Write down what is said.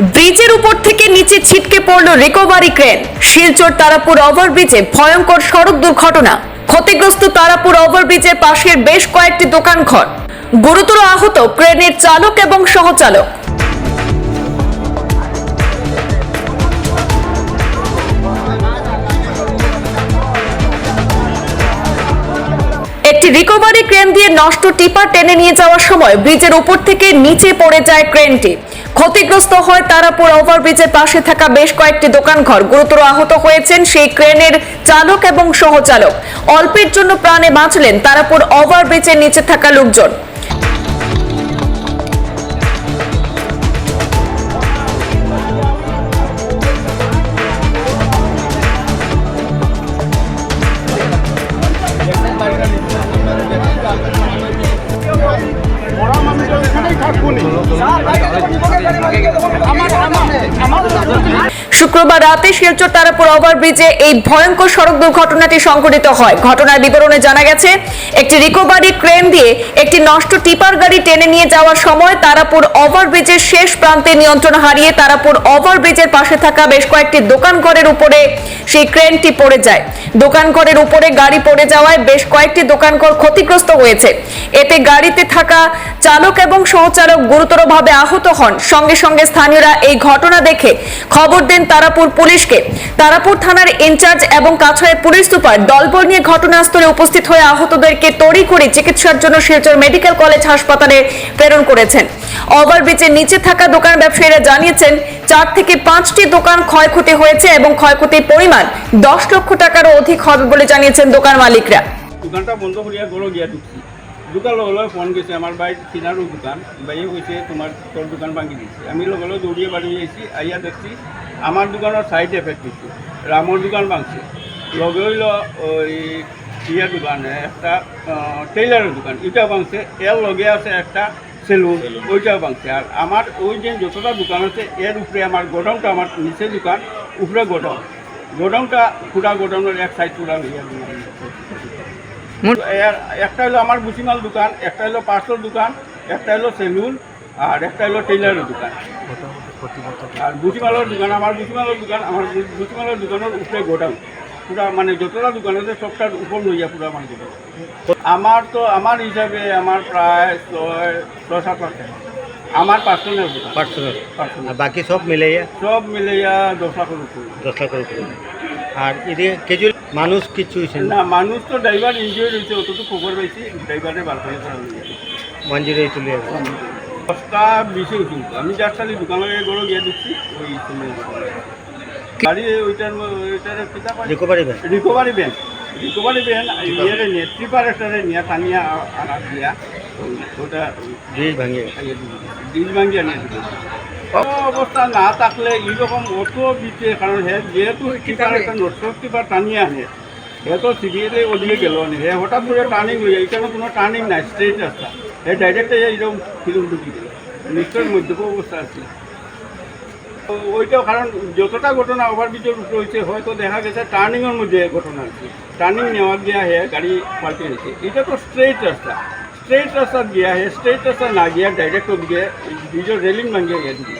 ব্রিজের উপর থেকে নিচে ছিটকে পড়ল রিকভারি ক্রেন। শিলচর তারাপুর ওভারব্রিজে ভয়ঙ্কর সড়ক দুর্ঘটনা। ক্ষতিগ্রস্ত তারাপুর ওভারব্রিজের পাশের বেশ কয়েকটি দোকান ঘর গুরুতর আহত ক্রেনের চালক এবং সহচালক। একটি রিকভারি ক্রেন দিয়ে নষ্ট টিপার টেনে নিয়ে যাওয়ার সময় ব্রিজের উপর থেকে নিচে পড়ে যায় ক্রেনটি ক্ষতিগ্রস্ত হয় তারাপুর ওভারব্রিজের পাশে থাকা বেশ কয়েকটি দোকানঘর। গুরুতর আহত হয়েছেন সেই ক্রেনের চালক এবং সহচালক। অল্পের জন্য প্রাণে বাঁচলেন তারাপুর ওভারব্রিজের নিচে থাকা লোকজন। আমার আমার আমার শুক্রবার রাতে শিলচর তারাপুর ওভারব্রিজে এই ভয়ঙ্কর সড়ক দুর্ঘটনাটি সংঘটিত হয়। ঘটনার বিবরণে জানা গেছে, একটি রিকভারি ক্রেন দিয়ে একটি নষ্ট টিপার গাড়ি টেনে নিয়ে যাওয়ার সময় তারাপুর ওভারব্রিজের শেষ প্রান্তে নিয়ন্ত্রণ হারিয়ে তারাপুর ওভারব্রিজের পাশে থাকা বেশ কয়েকটি দোকানঘরের উপরে সেই ক্রেনটি পড়ে যায়। দোকানঘরের উপরে গাড়ি পড়ে যাওয়ায় বেশ কয়েকটি দোকানঘর ক্ষতিগ্রস্ত হয়েছে। এতে গাড়িতে থাকা চালক এবং সহচালক গুরুতরভাবে আহত হন। সঙ্গে সঙ্গে স্থানীয়রা এই ঘটনা দেখে খবর দেন তারাপুর পুলিশকে। তারাপুর থানার ইনচার্জ এবং কাছড়ের পুলিশ সুপার দলবল নিয়ে ঘটনাস্থলে উপস্থিত হয়ে আহতদেরকে তড়ি করে চিকিৎসার জন্য শিলচর মেডিকেল কলেজ হাসপাতালে প্রেরণ করেছেন। ওভারব্রিজের নিচে থাকা দোকান ব্যবসায়ীরা জানিয়েছেন, চার থেকে পাঁচটি দোকান ক্ষয়ক্ষতি হয়েছে এবং ক্ষয়ক্ষতির পরিমাণ দশ লক্ষ টাকারও অধিক হবে বলে জানিয়েছেন দোকান মালিকরা। দোকানটা বন্ধ করিয়া গরো গিয়া ঢুকছি। দোকান লগে লগে ফোন গেছে, আমার ভাই কিনারও দোকান। ভাইয়ে কইছে, তোমার তোর দোকান ভাঙি দিচ্ছে আমি লগে লগে দৌড়িয়ে বাড়ি আইছি আইয়া দেখছি আমার দোকানের সাইড এফেক্ট হচ্ছে রামর দোকান ভাঙছে। লগে হইল ওই ইয়া দোকান একটা টেইলারের দোকান এটা ভাঙছে এর লগে আছে একটা সেলুন ওইটাও ভাঙছে। আর আমার ওই যে যতটা দোকান আছে এর উপরে আমার গোডাউনটা আমার নিচে দোকান উপরে গোডাউন গোডাউনটা পুরা গোডাউনের এক সাইড পুরা হইয়া একটা হলো আমার বুসিমাল দোকান একটা হলো পার্সেল দোকান একটা হলো সেলুন আর একটা হলো টেইলারের দোকান। আর বুসিমালের দোকান আমার দোকান আমার বু- বুসিমালের দোকানের উপরে গোডাউন। পুরা মানে যতটা দোকান আছে সবটার উপর লইয়া পুরা আমার আমার তো আমার হিসাবে আমার প্রায় ছয় ছয় সাত লাখ টাকা। আমার পার্সোনাল পার্সোনাল পার্সোনাল আর বাকি সব মিলাইয়া? সব মিলাইয়া দশ লাখের উপরে। দশ লাখের উপরে। আর এদিকে কিছু মানুষ কিছু হয়েছে না? মানুষ তো ড্রাইভার ইনজয় হয়েছে অতটুকু খবর পাইছি ড্রাইভারের বার করে তারা লইয়া ওয়ান জিরো এইট চলে যাবে দশটা বিশে কিন্তু আমি যার সাথে দোকানে গড়ো গিয়ে দিচ্ছি। ওই গাড়ি ওইটার ওইটার রিকভারি ব্যাংক রিকভারি ইয়ে নিয়ে ট্রিপার একটারে নিয়ে টানিয়া আনা দিয়া ওটা ব্রিজ ভাঙিয়ে ডিজ ভাঙ্গিয়া নিয়ে দিল অবস্থা না থাকলে এইরকম অত দিতে কারণ হে যেহেতু ট্রিপার একটা নষ্ট ট্রিপার টানিয়ে আনে হে তো সিরিয়ালে ওদিকে গেল নি হে হঠাৎ করে টার্নিং লই এখানে কোনো টার্নিং নাই স্ট্রেট রাস্তা। হে ডাইরেক্টটা এইরকম ফিল্ম ঢুকি নিশ্চয় মধ্যপ অবস্থা আছে। ওইটাও কারণ যতটা ঘটনা ওভারব্রিজের উপরে হয়েছে, হয়তো দেখা গেছে টার্নিংয়ের মধ্যে ঘটনা আছে। টার্নিং নেওয়া গিয়া হে গাড়ি পাল্টে গেছে এটা তো স্ট্রেট রাস্তা। স্ট্রেট রাস্তা গিয়া হে স্ট্রেট রাস্তা না গিয়া ডাইরেক্ট ওদিকে ব্রিজের রেলিং ভাঙিয়ে গিয়ে